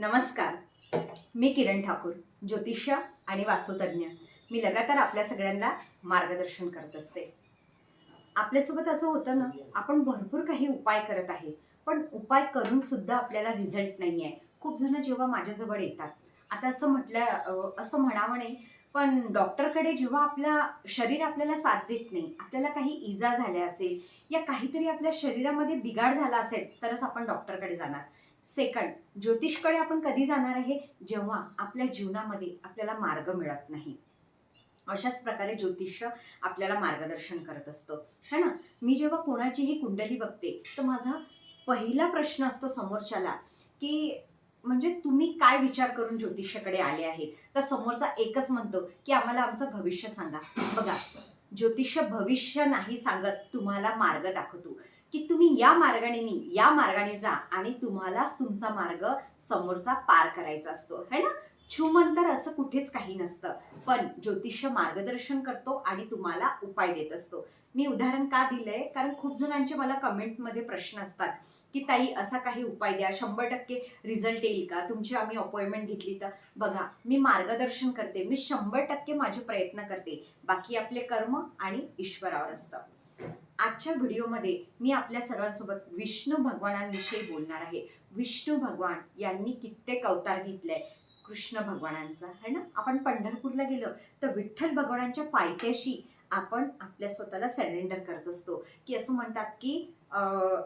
नमस्कार. मी किरण ठाकूर ज्योतिष्य आणि वास्तुतज्ञ. मी लगातार आपल्या सगळ्यांना मार्गदर्शन करत असते. आपल्यासोबत असं होतं ना आपण भरपूर काही उपाय करत आहे पण उपाय करून सुद्धा आपल्याला रिझल्ट नाही आहे खूप जण जेव्हा माझ्याजवळ येतात. आता असं म्हटलं असं म्हणावं नाही पण डॉक्टरकडे जेव्हा आपलं शरीर आपल्याला साथ देत नाही आपल्याला काही इजा झाल्या असेल या काहीतरी आपल्या शरीरामध्ये बिघाड झाला असेल तरच आपण डॉक्टरकडे जाणार. सेकंड ज्योतिषकडे आपण कधी जाणार आहे? जेव्हा आपल्या जीवनामध्ये आपल्याला मार्ग मिळत नाही. अशाच प्रकारे ज्योतिष आपल्याला मार्गदर्शन करत असतं. है ना? मी जेव्हा कोणाचीही कुंडली बघते तर माझा पहिला प्रश्न असतो समोरच्याला की म्हणजे तुम्ही काय विचार करून ज्योतिषाकडे आले आहेत? तर समोरचा एकच म्हणतो की आम्हाला आमचं भविष्य सांगा. बघा ज्योतिष भविष्य नाही सांगत तुम्हाला मार्ग दाखवतो. की तुम्ही या मार्गाने या मार्गाने जा आणि तुम्हालाच तुमचा मार्ग समोरचा पार करायचा असतो. है ना? छुमंतर असं कुठेच काही नसतं. पण ज्योतिष मार्गदर्शन करतो आणि तुम्हाला उपाय देत असतो. मी उदाहरण का दिलंय? कारण खूप जणांचे मला कमेंटमध्ये प्रश्न असतात की ताई असा काही उपाय द्या. शंभर टक्के रिझल्ट येईल का? तुमची आम्ही अपॉइंटमेंट घेतली तर. बघा मी मार्गदर्शन करते. मी शंभर टक्के माझे प्रयत्न करते. बाकी आपले कर्म आणि ईश्वरावर असतं. आजच्या व्हिडिओमध्ये मी आपल्या सर्वांसोबत विष्णू भगवानांविषयी बोलणार आहे. विष्णू भगवान यांनी कित्येक अवतार घेतलाय कृष्ण भगवानांचा है ना? आपण पंढरपूरला गेलो तर विठ्ठल भगवानांच्या पायथ्याशी आपण आपल्या स्वतःला सरेंडर करत असतो. की असं म्हणतात की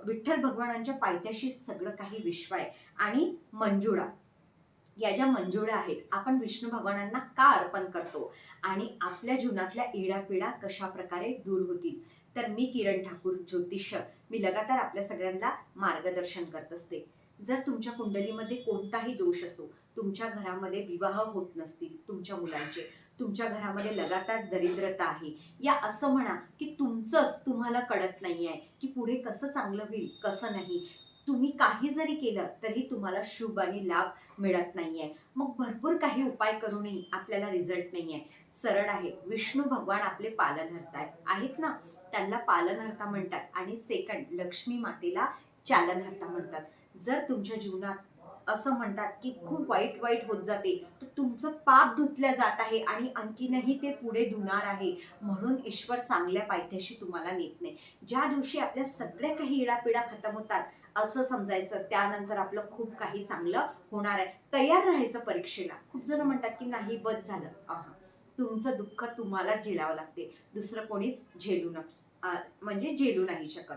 विठ्ठल भगवानांच्या पायथ्याशी सगळं काही विश्व आहे. आणि मंजुळा या ज्या मंजुळ्या आहेत आपण विष्णू भगवानांना का अर्पण करतो? आणि आपल्या जीवनातल्या इडापिडा कशा प्रकारे दूर होतील? तर मी किरण ठाकूर ज्योतिष मी लगातार आपल्या सगळ्यांना मार्गदर्शन करत असते. जर तुमच्या कुंडलीमध्ये कोणताही दोष असो तुमच्या घरामध्ये विवाह होत नसतील तुमच्या मुलांचे तुमच्या घरामध्ये लगातार दरिद्रता आहे या असं म्हणा की तुमचंच तुम्हाला कळत नाही आहे की पुढे कसं चांगलं होईल कसं नाही. तुम्ही काही जरी केलं तरी तुम्हाला शुभ आणि लाभ मिळत नाही आहे मग भरपूर काही उपाय करूनही आपल्याला रिझल्ट नाही आहे सरळ आहे. विष्णू भगवान आपले पालनहर्ता आहेत ना? त्यांना पालनहर्ता म्हणतात आणि सेकंड लक्ष्मी मातेला चालनहर्ता म्हणतात. जर तुमच्या जीवनात असं म्हणतात की खूप वाईट वाईट होत जाते तर तुमचं पाप धुतल्या जात आहे आणि आणखीनही ते पुढे धुणार आहे. म्हणून ईश्वर चांगल्या पायथ्याशी तुम्हाला नेत नाही. ज्या दिवशी आपल्या सगळ्या काही इडापिडा खतम होतात असं समजायचं त्यानंतर आपलं खूप काही चांगलं होणार आहे. तयार राहायचं परीक्षेला. खूप जण म्हणतात की नाही बस झालं. तुमचं दुःख तुम्हाला झेलावं लागते. दुसरं कोणीच झेलू न म्हणजे झेलू नाही शकत.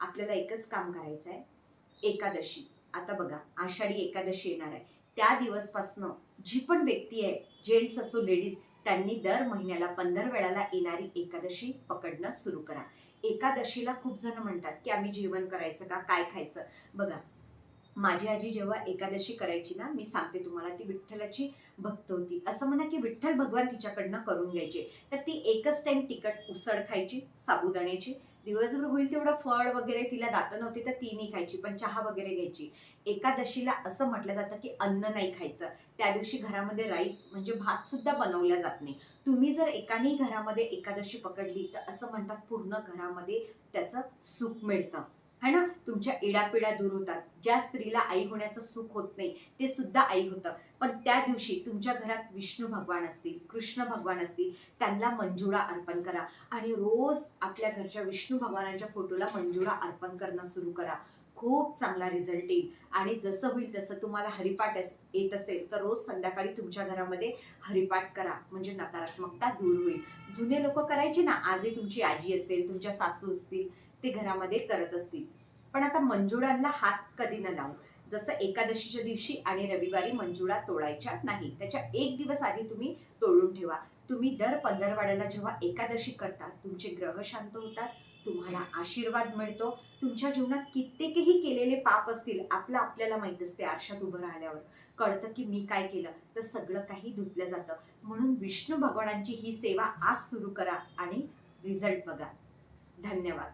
आपल्याला एकच काम करायचं आहे एकादशी. आता बघा आषाढी एकादशी येणार आहे. त्या दिवसपासनं जी पण व्यक्ती आहे जेंट्स असो लेडीज त्यांनी दर महिन्याला पंधरा वेळाला येणारी एकादशी पकडणं सुरू करा. एकादशीला खूप जण म्हणतात की आम्ही जेवण करायचं का? काय खायचं? बघा माझी आजी जेव्हा एकादशी करायची ना मी सांगते तुम्हाला ती विठ्ठलाची भक्त होती. असं म्हणा की विठ्ठल भगवान तिच्याकडनं करून घ्यायचे. तर ती एकच टाइम तिखट उसळ खायची साबुदाण्याची. दिवसभर होईल तेवढं फळ वगैरे तिला दातं नव्हती तर ती नाही खायची पण चहा वगैरे घ्यायची. एकादशीला असं म्हटलं जातं की अन्न नाही खायचं. त्या दिवशी घरामध्ये राईस म्हणजे भात सुद्धा बनवला जात नाही. तुम्ही जर एकाने घरामध्ये एकादशी पकडली तर असं म्हणतात पूर्ण घरामध्ये त्याचं सुख मिळतं. है ना? तुमच्या इडापिडा दूर होतात. ज्या स्त्रीला आई होण्याचं सुख होत नाही ते सुद्धा आई होतं. पण त्या दिवशी तुमच्या घरात विष्णू भगवान असतील कृष्ण भगवान असतील त्यांना मंजुळा अर्पण करा. आणि रोज आपल्या घरच्या विष्णू भगवानांच्या फोटोला मंजुळा अर्पण करणं सुरू करा. खूप चांगला रिझल्ट येईल. आणि जसं होईल तसं तुम्हाला हरिपाठ येत असेल तर रोज संध्याकाळी तुमच्या घरामध्ये हरिपाठ करा. म्हणजे नकारात्मकता दूर होईल. जुने लोक करायचे ना? आजही तुमची आजी असेल तुमच्या सासू असतील ते घरामध्ये करत असतील. पण आता मंजुळांना हात कधी न लावू. जसं एकादशीच्या दिवशी आणि रविवारी मंजुळा तोडायच्या नाही. त्याच्या एक दिवस आधी तुम्ही तोडून ठेवा. तुम्ही दर पंधरवाड्याला जेव्हा एकादशी करता तुमचे ग्रह शांत होतात तुम्हाला आशीर्वाद मिळतो. तुमच्या जीवनात कित्येकही केलेले पाप असतील आपलं आपल्याला माहीत असते आरशात उभं राहिल्यावर. कळतं की मी काय केलं तर सगळं काही धुतलं जातं. म्हणून विष्णू भगवानांची ही सेवा आज सुरू करा आणि रिझल्ट बघा. धन्यवाद.